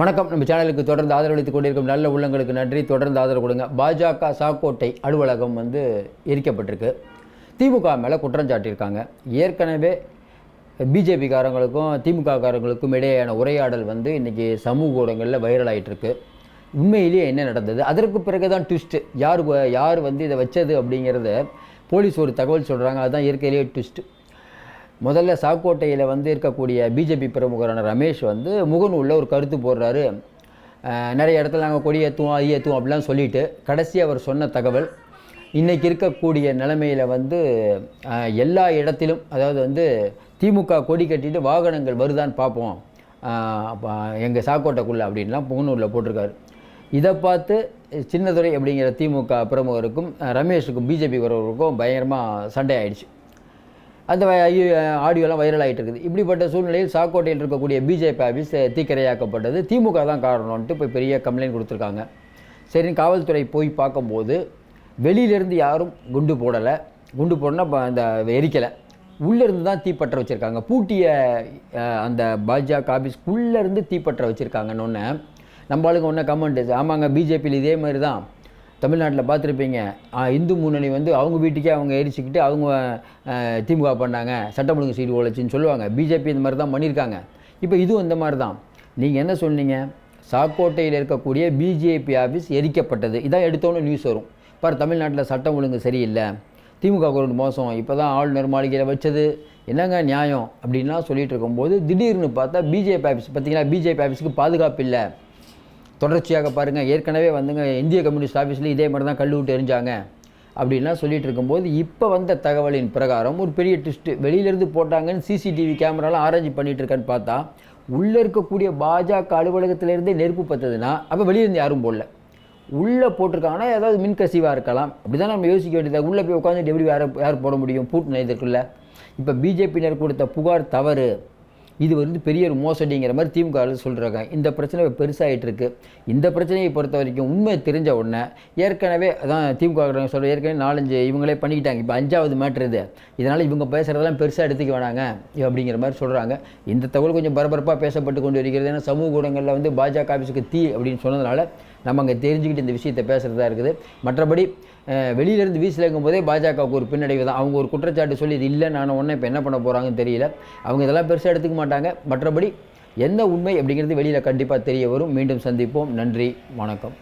வணக்கம். நம்ம சேனலுக்கு தொடர்ந்து ஆதரவளித்துக் கொண்டிருக்கும் நல்ல உள்ளங்களுக்கு நன்றி. தொடர்ந்து ஆதரவு கொடுங்க. பாஜக சாக்கோட்டை அலுவலகம் வந்து எரிக்கப்பட்டிருக்கு. திமுக மேலே குற்றம் சாட்டியிருக்காங்க. ஏற்கனவே பிஜேபிக்காரங்களுக்கும் திமுககாரங்களுக்கும் இடையேயான உரையாடல் வந்து இன்றைக்கி சமூக ஊடகங்களில் வைரல் ஆகிட்டுருக்கு உண்மையிலேயே என்ன நடந்தது? அதற்கு பிறகு தான் ட்விஸ்ட்டு யார் யார் வந்து இதை வச்சது அப்படிங்கிறத போலீஸ் ஒரு தகவல் சொல்கிறாங்க அதுதான் இயற்கையிலேயே ட்விஸ்ட்டு முதல்ல சாக்கோட்டையில் வந்து இருக்கக்கூடிய பிஜேபி பிரமுகரான ரமேஷ் வந்து முகநூலில் ஒரு கருத்து போடுறாரு. நிறைய இடத்துல நாங்கள் கொடி ஏற்றுவோம் அது ஏற்றுவோம் அப்படிலாம் சொல்லிட்டு கடைசி அவர் சொன்ன தகவல் இன்றைக்கி இருக்கக்கூடிய நிலைமையில் வந்து எல்லா இடத்திலும் அதாவது வந்து திமுக கொடி கட்டிட்டு வாகனங்கள் வருதான்னு பார்ப்போம். எங்கள் சாக்கோட்டைக்குள்ளே அப்படின்லாம் புகனூரில் போட்டிருக்காரு. இதை பார்த்து சின்னதுரை அப்படிங்கிற திமுக பிரமுகருக்கும் ரமேஷுக்கும் பிஜேபி வரவருக்கும் பயங்கரமாக சண்டை ஆயிடுச்சு அந்த ஆடியோலாம் வைரல் ஆகிட்டு இருக்குது. இப்படிப்பட்ட சூழ்நிலையில் சாக்கோட்டையில் இருக்கக்கூடிய பிஜேபி ஆஃபீஸ் தீக்கிரையாக்கப்பட்டது. திமுக தான் காரணம்ன்ட்டு இப்போ பெரிய கம்ப்ளைண்ட் கொடுத்துருக்காங்க. சரி காவல்துறை போய் பார்க்கும்போது வெளியிலேருந்து யாரும் குண்டு போடலை. குண்டு போடனா அந்த எரிக்கலை. உள்ளேருந்து தான் தீப்பற்ற வச்சுருக்காங்க. பூட்டிய அந்த பாஜக ஆஃபீஸ்க்குள்ளேருந்து தீப்பற்ற வச்சுருக்காங்கன்னு ஒன்று நம்மளுக்கு ஆளுங்க ஒன்று கமெண்ட் ஆமாங்க பிஜேபியில் இதே மாதிரி தான். தமிழ்நாட்டில் பார்த்துருப்பீங்க. இந்து முன்னணி வந்து அவங்க வீட்டுக்கே அவங்க எரிச்சுக்கிட்டு அவங்க திமுக பண்ணாங்க. சட்டம் ஒழுங்கு சீடு உழைச்சின்னு சொல்லுவாங்க. பிஜேபி இந்த மாதிரி தான் பண்ணியிருக்காங்க. இப்போ இதுவும் இந்த மாதிரி தான் நீங்கள் என்ன சொன்னீங்க? சாக்கோட்டையில் இருக்கக்கூடிய பிஜேபி ஆஃபீஸ் எரிக்கப்பட்டது. இதான் எடுத்தோன்னு நியூஸ் வரும். பாரு தமிழ்நாட்டில் சட்டம் ஒழுங்கு சரியில்லை. திமுக ஒரு மோசம். இப்போ தான் ஆளுநர் மாளிகையில் வச்சது. என்னங்க நியாயம்? அப்படின்லாம் சொல்லிகிட்டு இருக்கும்போது திடீர்னு பார்த்தா பிஜேபி ஆஃபீஸ் பார்த்தீங்கன்னா பிஜேபி ஆஃபீஸுக்கு பாதுகாப்பு இல்லை. தொடர்ச்சியாக பாருங்கள் ஏற்கனவே வந்துங்க இந்திய கம்யூனிஸ்ட் ஆஃபீஸில் இதே மாதிரி தான் கல் விட்டு எரிஞ்சாங்க அப்படின்லாம் சொல்லிட்டு இருக்கும்போது இப்போ வந்த தகவலின் பிரகாரம் ஒரு பெரிய ட்விஸ்ட்டு வெளியிலேருந்து போட்டாங்கன்னு சிசிடிவி கேமராலாம் ஆராய்ச்சி பண்ணிட்டு இருக்கான்னு பார்த்தா உள்ளே இருக்கக்கூடிய பாஜக அலுவலகத்திலேருந்தே நெருப்பு பத்ததுன்னா அப்போ வெளியிலேருந்து யாரும் போடல. உள்ளே போட்டிருக்காங்கன்னா ஏதாவது மின்கசிவாக இருக்கலாம். அப்படி தான் நம்ம யோசிக்க வேண்டியது உள்ளே போய் உட்காந்துட்டு எப்படி யார் யார் போட முடியும்? பூட்டு இதுக்குள்ள இப்போ பிஜேபியினர் கொடுத்த புகார் தவறு. இது வந்து பெரிய ஒரு மோசடிங்கிற மாதிரி திமுக சொல்கிறாங்க இந்த பிரச்சனை பெருசாகிட்டு இருக்கு இந்த பிரச்சனையை பொறுத்த வரைக்கும் உண்மை தெரிஞ்ச உடனே ஏற்கனவே அதான் திமுக சொல்கிற ஏற்கனவே நாலஞ்சு இவங்களே பண்ணிக்கிட்டாங்க. இப்போ அஞ்சாவது மேட்ரு இது. இதனால் இவங்க பேசுகிறதெல்லாம் பெருசாக எடுத்துக்க வேணாங்க. அப்படிங்கிற மாதிரி சொல்கிறாங்க இந்த தகவல் கொஞ்சம் பரபரப்பாக பேசப்பட்டு கொண்டு இருக்கிறது ஏன்னா சமூக ஊடகங்களில் வந்து பாஜக ஆஃபீஸுக்கு தீ அப்படின்னு சொன்னதுனால நம்ம அங்கே தெரிஞ்சுக்கிட்டு இந்த விஷயத்தை பேசுகிறதா இருக்குது. மற்றபடி வெளியிலேருந்து வீசில் போதே பாஜகவுக்கு ஒரு பின்னடைவு தான். அவங்க ஒரு குற்றச்சாட்டு சொல்லி இது இல்லை நான் ஒன்றே இப்போ என்ன பண்ண போகிறாங்கன்னு தெரியல. அவங்க இதெல்லாம் பெருசாக எடுத்துக்க மாட்டாங்க. மற்றபடி எந்த உண்மை அப்படிங்கிறது வெளியில் கண்டிப்பாக தெரிய வரும். மீண்டும் சந்திப்போம். நன்றி. வணக்கம்.